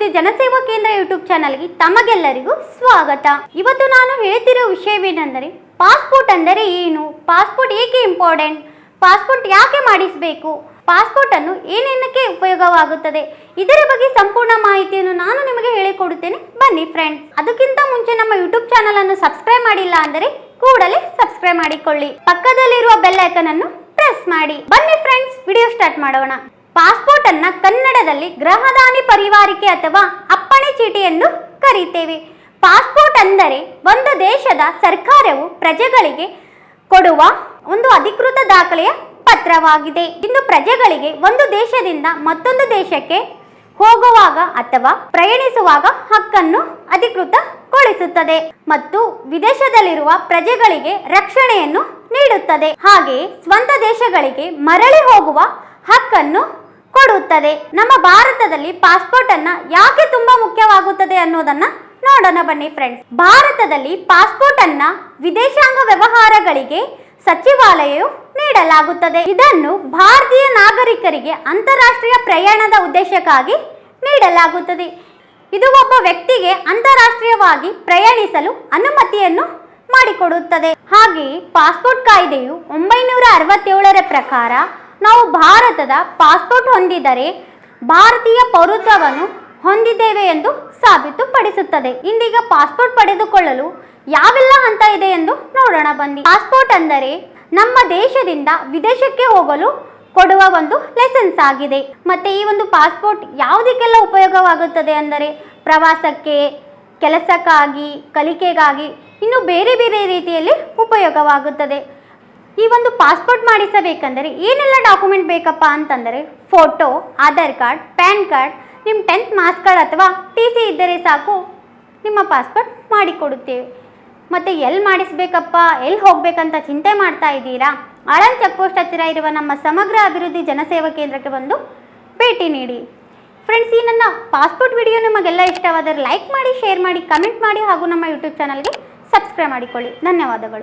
ಅಭಿವೃದ್ಧಿ ಜನಸೇವಾ ಕೇಂದ್ರ ಯೂಟ್ಯೂಬ್ ಚಾನಲ್ಗೆ ತಮಗೆಲ್ಲರಿಗೂ ಸ್ವಾಗತ. ಇವತ್ತು ನಾನು ಹೇಳ್ತಿರೋ ವಿಷಯವೇನೆಂದರೆ ಪಾಸ್ಪೋರ್ಟ್ ಅಂದರೆ ಏನು? ಪಾಸ್ಪೋರ್ಟ್ ಏಕೆ ಇಂಪಾರ್ಟೆಂಟ್? ಪಾಸ್ಪೋರ್ಟ್ ಯಾಕೆ ಮಾಡಿಸಬೇಕು? ಪಾಸ್ಪೋರ್ಟ್ ಅನ್ನು ಏನೇನಕ್ಕೆ ಉಪಯೋಗವಾಗುತ್ತದೆ? ಇದರ ಬಗ್ಗೆ ಸಂಪೂರ್ಣ ಮಾಹಿತಿಯನ್ನು ನಾನು ನಿಮಗೆ ಹೇಳಿಕೊಡುತ್ತೇನೆ. ಬನ್ನಿ ಫ್ರೆಂಡ್ಸ್. ಅದಕ್ಕಿಂತ ಮುಂಚೆ ನಮ್ಮ ಯೂಟ್ಯೂಬ್ ಚಾನಲ್ ಅನ್ನು ಸಬ್ಸ್ಕ್ರೈಬ್ ಮಾಡಿಲ್ಲ ಅಂದರೆ ಕೂಡಲೇ ಸಬ್ಸ್ಕ್ರೈಬ್ ಮಾಡಿಕೊಳ್ಳಿ. ಪಕ್ಕದಲ್ಲಿರುವ ಬೆಲ್ ಐಕನ್ ಅನ್ನು ಪ್ರೆಸ್ ಮಾಡಿ. ಬನ್ನಿ ಫ್ರೆಂಡ್ಸ್, ವಿಡಿಯೋ ಸ್ಟಾರ್ಟ್ ಮಾಡೋಣ. ಪಾಸ್ಪೋರ್ಟ್ ಅನ್ನ ಕನ್ನಡದಲ್ಲಿ ಗ್ರಹದಾನಿ ಪರಿವಾರಿಕೆ ಅಥವಾ ಅಪ್ಪಣೆ ಚೀಟಿ ಎಂದು ಕರೀತೇವೆ. ಪಾಸ್ಪೋರ್ಟ್ ಅಂದರೆ ಒಂದು ದೇಶದ ಸರ್ಕಾರವು ಪ್ರಜೆಗಳಿಗೆ ಕೊಡುವ ಒಂದು ಅಧಿಕೃತ ದಾಖಲೆಯ ಪತ್ರವಾಗಿದೆ. ಇನ್ನು ಪ್ರಜೆಗಳಿಗೆ ಒಂದು ದೇಶದಿಂದ ಮತ್ತೊಂದು ದೇಶಕ್ಕೆ ಹೋಗುವಾಗ ಅಥವಾ ಪ್ರಯಾಣಿಸುವಾಗ ಹಕ್ಕನ್ನು ಅಧಿಕೃತಗೊಳಿಸುತ್ತದೆ ಮತ್ತು ವಿದೇಶದಲ್ಲಿರುವ ಪ್ರಜೆಗಳಿಗೆ ರಕ್ಷಣೆಯನ್ನು ನೀಡುತ್ತದೆ. ಹಾಗೆಯೇ ಸ್ವಂತ ದೇಶಗಳಿಗೆ ಮರಳಿ ಹೋಗುವ ಹಕ್ಕನ್ನು ಕೊಡುತ್ತದೆ. ನಮ್ಮ ಭಾರತದಲ್ಲಿ ಪಾಸ್ಪೋರ್ಟ್ ಅನ್ನ ಯಾಕೆ ತುಂಬಾ ಮುಖ್ಯವಾಗುತ್ತದೆ ಅನ್ನೋದನ್ನ ನೋಡೋಣ ಬನ್ನಿ ಫ್ರೆಂಡ್ಸ್ ಭಾರತದಲ್ಲಿ ಪಾಸ್ಪೋರ್ಟ್ ಅನ್ನ ವಿದೇಶಾಂಗ ವ್ಯವಹಾರಗಳಿಗೆ ಸಚಿವಾಲಯವು ನೀಡಲಾಗುತ್ತದೆ. ಇದನ್ನು ಭಾರತೀಯ ನಾಗರಿಕರಿಗೆ ಅಂತಾರಾಷ್ಟ್ರೀಯ ಪ್ರಯಾಣದ ಉದ್ದೇಶಕ್ಕಾಗಿ ನೀಡಲಾಗುತ್ತದೆ. ಇದು ಒಬ್ಬ ವ್ಯಕ್ತಿಗೆ ಅಂತಾರಾಷ್ಟ್ರೀಯವಾಗಿ ಪ್ರಯಾಣಿಸಲು ಅನುಮತಿಯನ್ನು ಮಾಡಿಕೊಡುತ್ತದೆ. ಹಾಗೆಯೇ ಪಾಸ್ಪೋರ್ಟ್ ಕಾಯ್ದೆಯು ಒಂಬೈನೂರ ಅರವತ್ತೇಳರ ಪ್ರಕಾರ ನಾವು ಭಾರತದ ಪಾಸ್ಪೋರ್ಟ್ ಹೊಂದಿದರೆ ಭಾರತೀಯ ಪೌರತ್ವವನ್ನು ಹೊಂದಿದ್ದೇವೆ ಎಂದು ಸಾಬೀತುಪಡಿಸುತ್ತದೆ. ಇಂದೀಗ ಪಾಸ್ಪೋರ್ಟ್ ಪಡೆದುಕೊಳ್ಳಲು ಯಾವೆಲ್ಲ ಹಂತ ಇದೆ ಎಂದು ನೋಡೋಣ ಬನ್ನಿ. ಪಾಸ್ಪೋರ್ಟ್ ಅಂದರೆ ನಮ್ಮ ದೇಶದಿಂದ ವಿದೇಶಕ್ಕೆ ಹೋಗಲು ಕೊಡುವ ಒಂದು ಲೆಸನ್ಸ್ ಆಗಿದೆ. ಮತ್ತೆ ಈ ಒಂದು ಪಾಸ್ಪೋರ್ಟ್ ಯಾವುದಕ್ಕೆಲ್ಲ ಉಪಯೋಗವಾಗುತ್ತದೆ ಅಂದರೆ ಪ್ರವಾಸಕ್ಕೆ, ಕೆಲಸಕ್ಕಾಗಿ, ಕಲಿಕೆಗಾಗಿ ಇನ್ನು ಬೇರೆ ಬೇರೆ ರೀತಿಯಲ್ಲಿ ಉಪಯೋಗವಾಗುತ್ತದೆ. ಈ ಒಂದು ಪಾಸ್ಪೋರ್ಟ್ ಮಾಡಿಸಬೇಕಂದರೆ ಏನೆಲ್ಲ ಡಾಕ್ಯುಮೆಂಟ್ ಬೇಕಪ್ಪ ಅಂತಂದರೆ photo, Aadhaar card, pan card, ನಿಮ್ಮ ಟೆಂತ್ ಮಾರ್ಕ್ಸ್ ಕಾರ್ಡ್ ಅಥವಾ ಟಿ ಸಿ ಇದ್ದರೆ ಸಾಕು, ನಿಮ್ಮ ಪಾಸ್ಪೋರ್ಟ್ ಮಾಡಿಕೊಡುತ್ತೇವೆ. ಮತ್ತು ಎಲ್ಲಿ ಮಾಡಿಸ್ಬೇಕಪ್ಪ, ಎಲ್ಲಿ ಹೋಗಬೇಕಂತ ಚಿಂತೆ ಮಾಡ್ತಾ ಇದ್ದೀರಾ? ಆಳನ್ ಚೆಕ್ ಪೋಸ್ಟ್ ಹತ್ತಿರ ಇರುವ ನಮ್ಮ ಸಮಗ್ರ ಅಭಿವೃದ್ಧಿ ಜನಸೇವಾ ಕೇಂದ್ರಕ್ಕೆ ಬಂದು ಭೇಟಿ ನೀಡಿ. ಫ್ರೆಂಡ್ಸ್, ಈ ನನ್ನ ಪಾಸ್ಪೋರ್ಟ್ ವಿಡಿಯೋ ನಿಮಗೆಲ್ಲ ಇಷ್ಟವಾದರೆ ಲೈಕ್ ಮಾಡಿ, ಶೇರ್ ಮಾಡಿ, ಕಮೆಂಟ್ ಮಾಡಿ ಹಾಗೂ ನಮ್ಮ ಯೂಟ್ಯೂಬ್ ಚಾನಲ್ಗೆ ಸಬ್ಸ್ಕ್ರೈಬ್ ಮಾಡಿಕೊಳ್ಳಿ. ಧನ್ಯವಾದಗಳು.